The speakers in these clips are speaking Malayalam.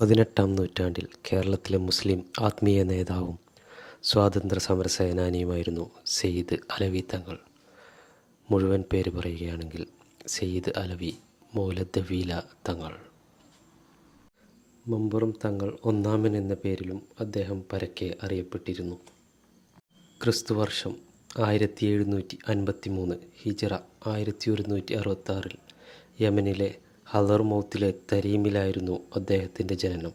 പതിനെട്ടാം നൂറ്റാണ്ടിൽ കേരളത്തിലെ മുസ്ലിം ആത്മീയ നേതാവും സ്വാതന്ത്ര്യ സമര സേനാനിയുമായിരുന്നു സെയ്ദ് അലവി തങ്ങൾ. മുഴുവൻ പേര് പറയുകയാണെങ്കിൽ സെയ്ദ് അലവി മൗലദ്ദവീല തങ്ങൾ. മമ്പുറം തങ്ങൾ ഒന്നാമൻ എന്ന പേരിലും അദ്ദേഹം പരക്കെ അറിയപ്പെട്ടിരുന്നു. ക്രിസ്തുവർഷം ആയിരത്തി എഴുന്നൂറ്റി അൻപത്തി മൂന്ന് ഹിജറ ആയിരത്തി ഒരുന്നൂറ്റി അറുപത്താറിൽ യമനിലെ ഹലർമൗത്തിലെ തരീമിലായിരുന്നു അദ്ദേഹത്തിന്റെ ജനനം.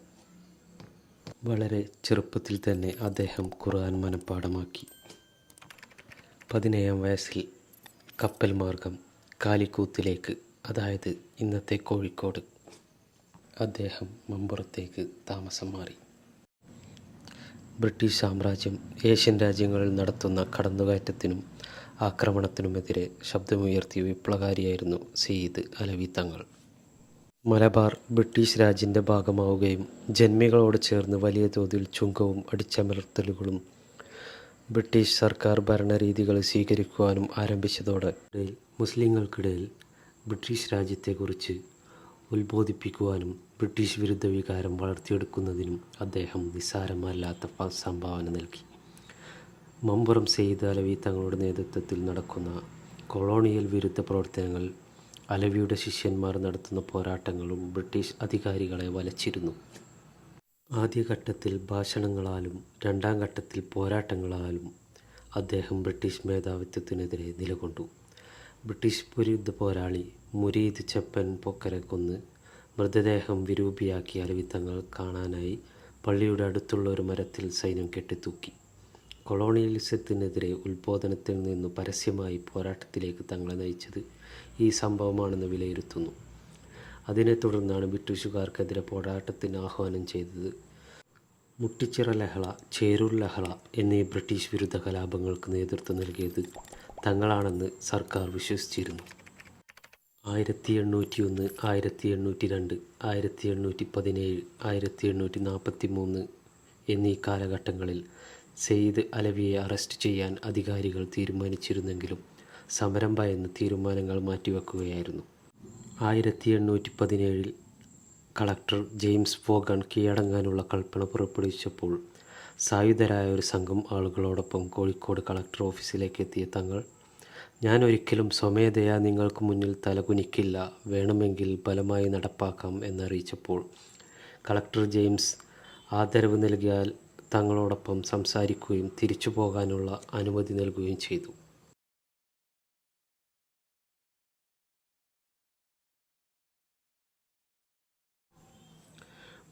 വളരെ ചെറുപ്പത്തിൽ തന്നെ അദ്ദേഹം ഖുർആൻ മനഃപ്പാടമാക്കി പതിനേഴാം വയസ്സിൽ കപ്പൽ മാർഗം കാലിക്കൂത്തിലേക്ക് അതായത് ഇന്നത്തെ കോഴിക്കോട് അദ്ദേഹം മമ്പുറത്തേക്ക് താമസം മാറി. ബ്രിട്ടീഷ് സാമ്രാജ്യം ഏഷ്യൻ രാജ്യങ്ങളിൽ നടത്തുന്ന കടന്നുകയറ്റത്തിനും ആക്രമണത്തിനുമെതിരെ ശബ്ദമുയർത്തിയ വിപ്ലവകാരിയായിരുന്നു സെയ്ദ് അലവി തങ്ങൾ. മലബാർ ബ്രിട്ടീഷ് രാജിന്റെ ഭാഗമാവുകയും ജന്മികളോട് ചേർന്ന് വലിയ തോതിൽ ചുങ്കവും അടിച്ചമർത്തലുകളും ബ്രിട്ടീഷ് സർക്കാർ ഭരണരീതികൾ സ്വീകരിക്കുവാനും ആരംഭിച്ചതോടെ മുസ്ലിങ്ങൾക്കിടയിൽ ബ്രിട്ടീഷ് രാജ്യത്തെക്കുറിച്ച് ഉത്ബോധിപ്പിക്കുവാനും ബ്രിട്ടീഷ് വിരുദ്ധ വികാരം വളർത്തിയെടുക്കുന്നതിനും അദ്ദേഹം നിസ്സാരമല്ലാത്ത സംഭാവന നൽകി. മമ്പുറം സെയ്ദ് അലവി തങ്ങളുടെ നേതൃത്വത്തിൽ നടക്കുന്ന കൊളോണിയൽ വിരുദ്ധ പ്രവർത്തനങ്ങൾ അലവിയുടെ ശിഷ്യന്മാർ നടത്തുന്ന പോരാട്ടങ്ങളും ബ്രിട്ടീഷ് അധികാരികളെ വലച്ചിരുന്നു. ആദ്യഘട്ടത്തിൽ ഭാഷണങ്ങളാലും രണ്ടാം ഘട്ടത്തിൽ പോരാട്ടങ്ങളാലും അദ്ദേഹം ബ്രിട്ടീഷ് മേധാവിത്വത്തിനെതിരെ നിലകൊണ്ടു. ബ്രിട്ടീഷ് വിരുദ്ധ പോരാളി മുരീദ് ചെപ്പൻ പൊക്കരെ കൊന്ന് മൃതദേഹം വിരൂപിയാക്കി അലവിത്തങ്ങൾ കാണാനായി പള്ളിയുടെ അടുത്തുള്ള ഒരു മരത്തിൽ സൈന്യം കെട്ടിത്തൂക്കി. കൊളോണിയലിസത്തിനെതിരെ ഉത്ബോധനത്തിൽ നിന്ന് പരസ്യമായി പോരാട്ടത്തിലേക്ക് തങ്ങളെ നയിച്ചത് ഈ സംഭവമാണെന്ന് വിലയിരുത്തുന്നു. അതിനെ തുടർന്നാണ് ബ്രിട്ടീഷുകാർക്കെതിരെ പോരാട്ടത്തിന് ആഹ്വാനം ചെയ്തത്. മുട്ടിച്ചിറ ലഹള ചേരൂർ ലഹള എന്നീ ബ്രിട്ടീഷ് വിരുദ്ധ കലാപങ്ങൾക്ക് നേതൃത്വം നൽകിയത് തങ്ങളാണെന്ന് സർക്കാർ വിശ്വസിച്ചിരുന്നു. ആയിരത്തി എണ്ണൂറ്റി ഒന്ന് ആയിരത്തി എണ്ണൂറ്റി രണ്ട് ആയിരത്തി എണ്ണൂറ്റി പതിനേഴ് ആയിരത്തി എണ്ണൂറ്റി നാൽപ്പത്തി മൂന്ന് എന്നീ കാലഘട്ടങ്ങളിൽ സെയ്ദ് അലവിയെ അറസ്റ്റ് ചെയ്യാൻ അധികാരികൾ തീരുമാനിച്ചിരുന്നെങ്കിലും സമരം ഭയന്ന് തീരുമാനങ്ങൾ മാറ്റിവെക്കുകയായിരുന്നു. ആയിരത്തി എണ്ണൂറ്റി പതിനേഴിൽ കളക്ടർ ജെയിംസ് ഫോഗൺ കീഴടങ്ങാനുള്ള കൽപ്പന പുറപ്പെടുവിച്ചപ്പോൾ സായുധരായ ഒരു സംഘം ആളുകളോടൊപ്പം കോഴിക്കോട് കളക്ടർ ഓഫീസിലേക്ക് എത്തിയ തങ്ങൾ ഞാൻ ഒരിക്കലും സ്വമേധയാ നിങ്ങൾക്ക് മുന്നിൽ തലകുനിക്കില്ല. വേണമെങ്കിൽ ബലമായി നടപ്പാക്കാം എന്നറിയിച്ചപ്പോൾ കളക്ടർ ജെയിംസ് ആദരവ് നൽകിയാൽ തങ്ങളോടൊപ്പം സംസാരിക്കുകയും തിരിച്ചു പോകാനുള്ള അനുമതി നൽകുകയും ചെയ്തു.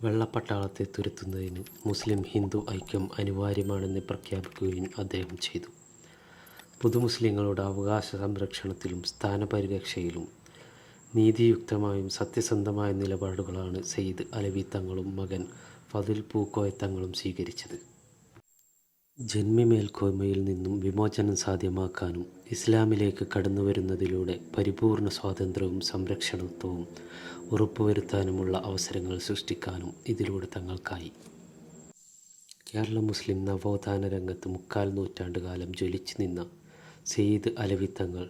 വെള്ളപ്പട്ടാളത്തെ തുരുത്തുന്നതിന് മുസ്ലിം ഹിന്ദു ഐക്യം അനിവാര്യമാണെന്ന് പ്രഖ്യാപിക്കുകയും അദ്ദേഹം ചെയ്തു. പുതുമുസ്ലിങ്ങളുടെ അവകാശ സംരക്ഷണത്തിലും സ്ഥാനപരിരക്ഷയിലും നീതിയുക്തമായും സത്യസന്ധമായ നിലപാടുകളാണ് സെയ്ദ് അലവി തങ്ങളും മകൻ ഫതിൽ പൂക്കോയ തങ്ങളും സ്വീകരിച്ചത്. ജന്മിമേൽക്കോയ്മയിൽ നിന്നും വിമോചനം സാധ്യമാക്കാനും ഇസ്ലാമിലേക്ക് കടന്നുവരുന്നതിലൂടെ പരിപൂർണ സ്വാതന്ത്ര്യവും സംരക്ഷണത്വവും ഉറപ്പുവരുത്താനുമുള്ള അവസരങ്ങൾ സൃഷ്ടിക്കാനും ഇതിലൂടെ തങ്ങൾക്കായി. കേരള മുസ്ലിം നവോത്ഥാന രംഗത്ത് മുക്കാൽ നൂറ്റാണ്ട് കാലം ജ്വലിച്ചു നിന്ന സെയ്ദ് അലവി തങ്ങൾ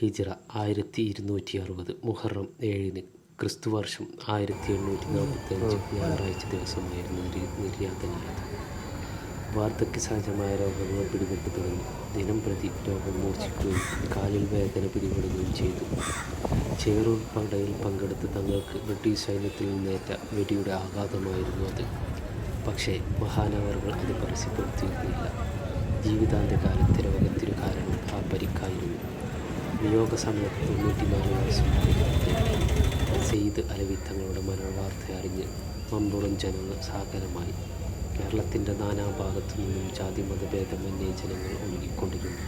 ഹിജ്റ ആയിരത്തി ഇരുന്നൂറ്റി അറുപത് മുഹറം ഏഴിന് ക്രിസ്തുവർഷം ആയിരത്തി എണ്ണൂറ്റി നാൽപ്പത്തി അഞ്ച് ഞായറാഴ്ച ദിവസമായിരുന്നു നിര്യ- നിര്യാതനായത്. വാർദ്ധക്യ സഹജമായ രോഗങ്ങൾ പിടിപെട്ടു തുടങ്ങി. ദിനം പ്രതി രോഗം മൂർച്ഛിക്കുകയും കാലിൽ വേദന പിടിപെടുകയും ചെയ്തു. ചേറൂർ പടയിൽ പങ്കെടുത്ത തങ്ങൾക്ക് ബ്രിട്ടീഷ് സൈന്യത്തിൽ നിന്നേറ്റ വെടിയുടെ ആഘാതമായിരുന്നു അത്. പക്ഷേ മഹാനവറുകൾ അത് പരസ്യപ്പെടുത്തിയിരുന്നില്ല. ജീവിതാന്ത്യകാലത്തെ രോഗത്തിനു കാരണം ആ പരിക്കായിരുന്നു. വിയോഗ സമയത്ത് തൊണ്ണൂറ്റിനാല് വയസ്സുണ്ടായിരുന്ന സെയ്ദ് അലവി തങ്ങളുടെ മരണവാർത്ത അറിഞ്ഞ് മമ്പുറം ജനങ്ങൾ സാഗരമായി. കേരളത്തിന്റെ നാനാഭാഗത്തു നിന്നും ജാതി മതഭേദമന്യേ ജനങ്ങൾ ഒഴുകിക്കൊണ്ടിരുന്നു.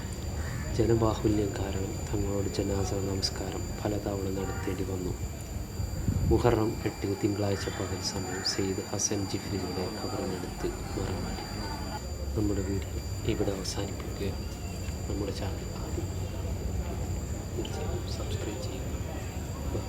ജനബാഹുല്യം കാരണം തങ്ങളോട് ജനാസ നമസ്കാരം പലതവണ നടത്തേണ്ടി വന്നു. മുഹറം എട്ട് തിങ്കളാഴ്ച പകൽ സമയം സെയ്ദ് ഹസൻ ജിഫ്രിയുടെ ഖബറിനടുത്ത് മറമാടി. നമ്മുടെ വീഡിയോ ഇവിടെ അവസാനിപ്പിക്കുകയാണ്. നമ്മുടെ ചാനൽ субстративно. Вот